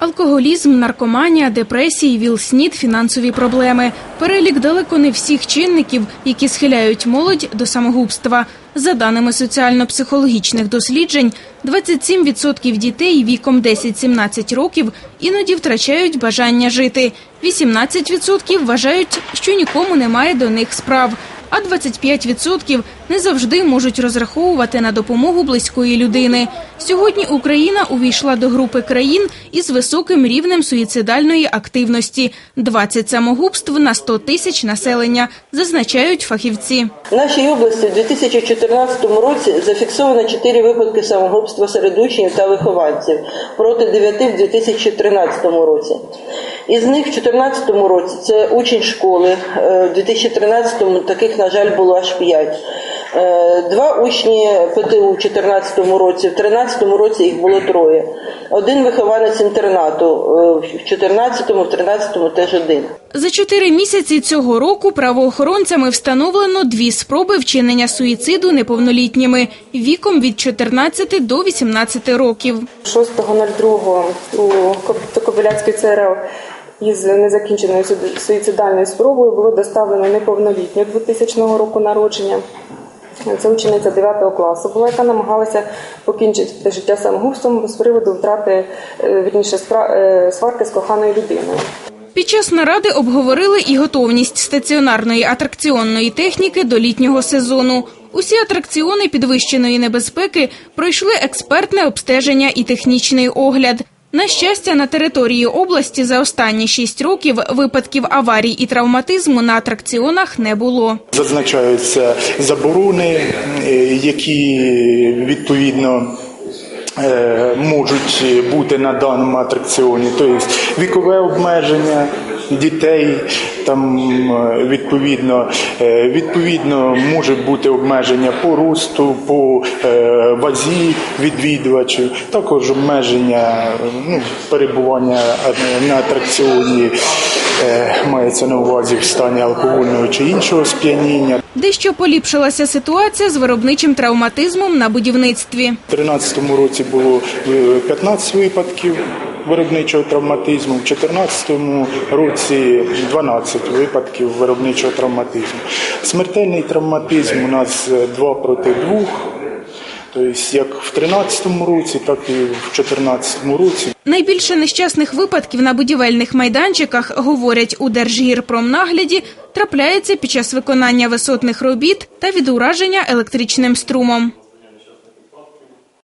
Алкоголізм, наркоманія, депресії, ВІЛ-СНІД, фінансові проблеми. Перелік далеко не всіх чинників, які схиляють молодь до самогубства. За даними соціально-психологічних досліджень, 27% дітей віком 10-17 років іноді втрачають бажання жити. 18% вважають, що нікому немає до них справ. А 25% не завжди можуть розраховувати на допомогу близької людини. Сьогодні Україна увійшла до групи країн із високим рівнем суїцидальної активності – 20 самогубств на 100 тисяч населення, зазначають фахівці. В нашій області в 2014 році зафіксовано 4 випадки самогубства серед учнів та вихованців проти 9 в 2013 році. Із них в 2014 році це учень школи, е, в 2013 таких, на жаль, було аж 5. Два учні ПТУ в 2014 році, в 2013 році їх було троє. Один вихованець інтернату, е, в 2014, в 2013 теж один. За чотири місяці цього року правоохоронцями встановлено дві спроби вчинення суїциду неповнолітніми віком від 14 до 18 років. 6.02 у Кобиляцький ЦРЛ із незакінченою суїцидальною спробою було доставлено неповнолітню 2000 року народження. Це учениця 9 класу була, яка намагалася покінчити життя самогубством з приводу втрати е, вірніше е, сварки з коханою людиною. Під час наради обговорили і готовність стаціонарної атракціонної техніки до літнього сезону. Усі атракціони підвищеної небезпеки пройшли експертне обстеження і технічний огляд. На щастя, на території області за останні шість років випадків аварій і травматизму на атракціонах не було. Зазначаються заборони, е, які відповідно можуть бути на даному атракціоні, тобто вікове обмеження дітей, там е, відповідно, е, відповідно може бути обмеження по росту, по е, вазі відвідувачів, також обмеження е, ну, перебування е, на атракціоні е, мається на увазі в стані алкогольного чи іншого сп'яніння. Дещо поліпшилася ситуація з виробничим травматизмом на будівництві. У 2013 році було е, 15 випадків виробничого травматизму, в 2014 році 12 випадків виробничого травматизму. Смертельний травматизм у нас 2 проти 2. Тобто як в 2013 році, так і в 2014 році. Найбільше нещасних випадків на будівельних майданчиках, говорять у Держгірпромнагляді, трапляється під час виконання висотних робіт та від ураження електричним струмом.